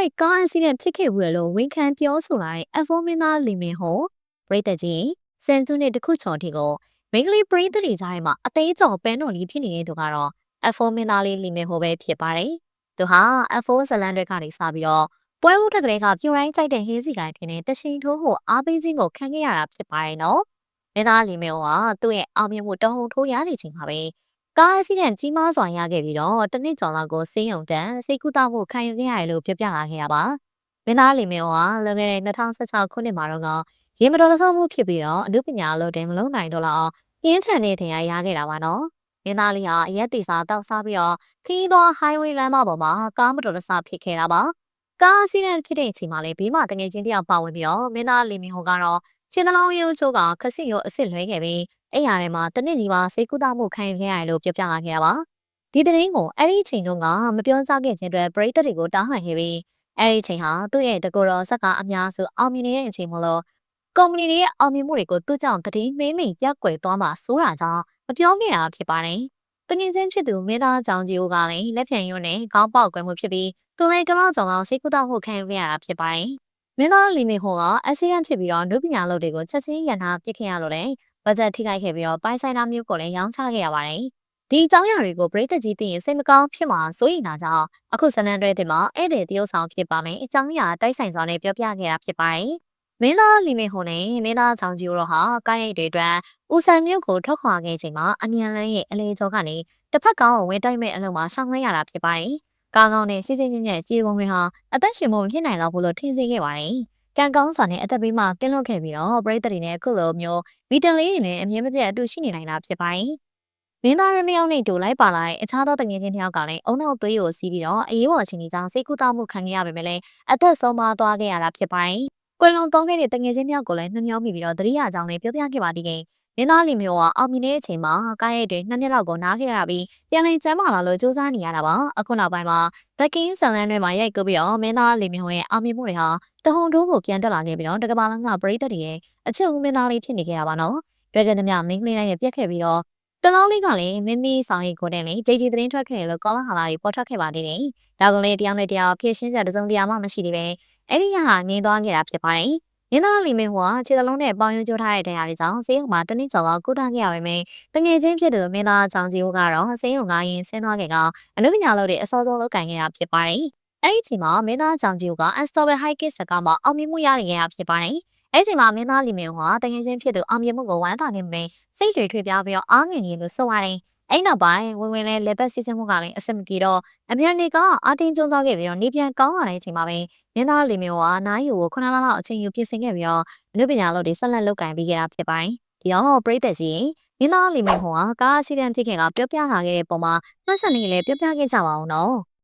တဲ့ကားအက်ဆီဒန့်ဖြစ်ခဲ့ဘူးလေလို့ဝန်ခံပြောဆိုလာတဲ့ F4 မင်းသားလီမင်ဟိုပရိသတ်ကြီးစန်သူနဲ့တခုချော်တီကိုမိန်းကလေးပရိသတ်တွေကြားထဲမှာအသေးကြော်ပန်းတော်လေးဖြစ်နေတဲ့သူကတော့ F4 မင်းသားလေးလီမင်ဟိုပဲဖြစ်ပါတယ်။သူဟာ F4 ဇလန်တွေကနေစပြီးတော့ပွဲဦးတက်ကလေးကပြိုတိုင်းကြိုက်တဲ့ဟင်းစီကိုင်းထင်းတဲ့တရှိန်ထိုးဟိုအားပေးခြင်းကိုခံခဲ့ရတာဖြစ်ပါတယ်နော်။မင်းသားလီမင်ဟိုကသူ့ရဲ့အောင်မြင်မှုတဟုန်ထိုးရနေချိန်မှာပဲ ကားအက်ဆီဒန့်ကြီးမားစွာရခဲ့ပြီးတော့တနစ်ကျော်လောက်ကိုစေးရုံတန်းစိတ်ကူးတောက်မှုခံယူခဲ့ရတယ်လို့ပြောပြလာခဲ့ရပါမင်းသားလီမင်ကလွန်ခဲ့တဲ့2016ခုနှစ်မှာတော့ရေမတော်တဆမှုဖြစ်ပြီးတော့အမှုပညာလို့တင်မလုံးနိုင်တော့လောက်ပြင်းထန်တဲ့ထင်ရရခဲ့တာပါနော်မင်းသားလေးဟာအရက်တီစာတောက်စားပြီးတော့ခီးသော highway လမ်းမပေါ်မှာကားမတော်တဆဖြစ်ခဲ့တာပါကားအဆီဒန့်ဖြစ်တဲ့အချိန်မှာလေဘေးမှာတငယ်ချင်းတယောက်ပါဝင်ပြီးတော့မင်းသားလီမင်ဟိုကတော့ ခြေနှလုံးရုံချိုးကခဆစ်ရောအစ်စ်လွဲခဲ့ပြီးအဲ့ရထဲမှာတနစ်ဒီပါစေကူတာမှုခံရခဲ့ရတယ်လို့ပြောပြလာခဲ့တာပါဒီတဲ့င်းကိုအဲ့ဒီအချိန်တုန်းကမပြောကြခဲ့ခြင်းအတွက်ပရိသတ်တွေကိုတားဟန်ခဲ့ပြီးအဲ့ဒီအချိန်ဟာသူ့ရဲ့တကူတော်ဇက်ကအများစုအောင်မြင်နေတဲ့အချိန်မလို့ကုမ္ပဏီတွေရဲ့အောင်မြင်မှုတွေကိုသူ့ကြောင့်တည်င်းမင်းမိန်ပြက်ကွယ်သွားမှဆိုတာကြောင့်မပြောခဲ့တာဖြစ်ပါတယ်တငင်ချင်းဖြစ်သူမင်းသားကြောင်ကြီးကလည်းလက်ဖြံရွံ့နဲ့ခေါင်းပေါက်ကွယ်မှုဖြစ်ပြီးသူလည်းကမောက်ကြောင်ကောင်စိတ်ကူတာမှုခံရရတာဖြစ်ပါတယ် မင်းသားလီနေဟိုကအက်ဆီဒန့်ဖြစ်ပြီးတော့နုပညာလုပ်တွေကိုချက်ချင်းရန်နာပစ်ခဲ့ရလို့လေဘတ်ဂျက်ထိခိုက်ခဲ့ပြီးတော့ပိုင်ဆိုင်တာမျိုးကိုလည်းရောင်းချခဲ့ရပါတယ်။ဒီအကြောင်းအရာတွေကိုပြည်သက်ကြီးသိရင်စိတ်မကောင်းဖြစ်မှာစိုးရိမ်တာကြောင့်အခုဇလန်တွဲတင်မှာဧည့်သည်တရုတ်ဆောင်ဖြစ်ပါမယ်။အကြောင်းအရာတိုက်ဆိုင်စွာနဲ့ပြောပြခဲ့တာဖြစ်ပါတယ်။မင်းသားလီမင်ဟိုနဲ့မင်းသားချောင်ကြီးတို့ဟာကိုင်းရိတ်တွေအတွက်ဦးဆန်မြို့ကိုထွက်ခွာခဲ့ချိန်မှာအမြန်လန်းရဲ့အလေကျော်ကနေတစ်ဖက်ကောင်ကိုဝင်တိုက်မဲ့အလုံးမှာဆောင်ခဲ့ရတာဖြစ်ပါတယ်။ ကားကောင်းနဲ့စီးစိမ်ချင်းရဲ့ကြေးကုန်တွေဟာအသက်ရှင်မှုမဖြစ်နိုင်တော့ဘူးလို့ထင်စေခဲ့ပါတယ်။ကံကောင်းစွာနဲ့အသက်ဘေးမှာကင်းလွတ်ခဲ့ပြီးတော့ပရိသတ်တွေနဲ့အခုလိုမျိုးဗီတန်လေးတွေလည်းအမြင်မပြတ်အတူရှိနေနိုင်တာဖြစ်ပါတယ်။မင်းသားရနှစ်ယောက်နဲ့တူလိုက်ပါလာတဲ့အခြားသောတငယ်ချင်းတစ်ယောက်ကလည်းအုံနောက်သွေးကိုစီးပြီးတော့အရေးပေါ်အချိန်ကြီးကြောင့်စိတ်ကူးတောက်မှုခံခဲ့ရပေမဲ့လည်းအသက်ဆုံးပါသွားခဲ့ရတာဖြစ်ပါတယ်။ကွယ်လွန်သွားခဲ့တဲ့တငယ်ချင်းတစ်ယောက်ကိုလည်းနှမျောမိပြီးတော့တတိယအကြောင်းလေးပြောပြခဲ့ပါသေးတယ်။ မင်းသားလီမျိုးကအောင်မြင်တဲ့အချိန်မှာကားရဲတွေနှစ်နှစ်လောက်ကိုနားခဲ့ရပြီးပြန်လည်ကျမ်းမာလာလို့စူးစမ်းနေရတာပါအခုနောက်ပိုင်းမှာသက်ကင်းဆန်လန်းတွေမှာရိုက်ကူပြီးတော့မင်းသားလီမျိုးရဲ့အောင်မြင်မှုတွေဟာတဟုန်တိုးကိုပြန်တက်လာခဲ့ပြီးတော့တကဘာလန်းကပရိသတ်တွေရဲ့အချက်ဦးမင်းသားလေးဖြစ်နေခဲ့ရပါတော့တွေ့ကြတဲ့မြမင်းကလေးတိုင်းရဲ့ပြက်ခဲ့ပြီးတော့တလောင်းလေးကလည်းမင်းမီဆောင်ရီကိုတဲ့လေဂျေဂျီသတင်းထွက်ခဲ့လို့ကောလာဟာလာတွေပေါ်ထွက်ခဲ့ပါသေးတယ်ဒါကလေးတရားနဲ့တရားဖြည့်ရှင်းစရာတစုံတရာမှမရှိသေးပဲအဲ့ဒီဟာငြင်းသွားခဲ့တာဖြစ်ပါတယ် ရင်းသားလီမင်းဟိုကခြေသလုံးနဲ့ပေါင်ရုံကျိုးထားတဲ့တရားတွေကြောင့်ဆေးရုံမှာတနည်းကျော်ကကုသခဲ့ရပေမယ့်တငယ်ချင်းဖြစ်သူမင်းသားချောင်ကြီးဦးကတော့ဆေးရုံကရင်ဆင်းသွားခဲ့ကအနုပညာလုပ်တဲ့အစောဆုံးလုပ်ကင်ခဲ့တာဖြစ်ပါတယ်။အဲ့ဒီအချိန်မှာမင်းသားချောင်ကြီးဦးက Unstoppable High Kick စကားမှာအောင်မြင်မှုရခဲ့ရဖြစ်ပါတယ်။အဲ့ဒီအချိန်မှာမင်းသားလီမင်းဟိုကတငယ်ချင်းဖြစ်သူအောင်မြင်မှုကိုဝမ်းသာနေပေမယ့်စိတ်တွေထွေပြားပြီးတော့အားငယ်နေလို့ဆိုပါတယ်။ အဲ့နောက်ပိုင်းဝင်ဝင်လဲလက်ပတ်စီစဉ်မှုကလည်းအဆင်မပြေတော့အမြန်နေကအာတင်းကျုံသွားခဲ့ပြီးတော့နေပြန်ကောင်းလာတဲ့အချိန်မှာပဲမင်းသားလီမျိုးကနားယူကိုခုနလလောက်အချိန်ယူပြင်ဆင်ခဲ့ပြီးတော့အနုပညာလုပ်တွေဆက်လက်လုပ်ကင်ပြီးခဲ့တာဖြစ်ပါတယ်။ဒီတော့ပရိသတ်ကြီးမင်းသားလီမျိုးဟိုကကားအစီအတန်ဖြစ်ခင်ကပြောပြလာခဲ့တဲ့ပုံမှာမှတ်စံနေလည်းပြောပြခဲ့ကြပါအောင်နော်။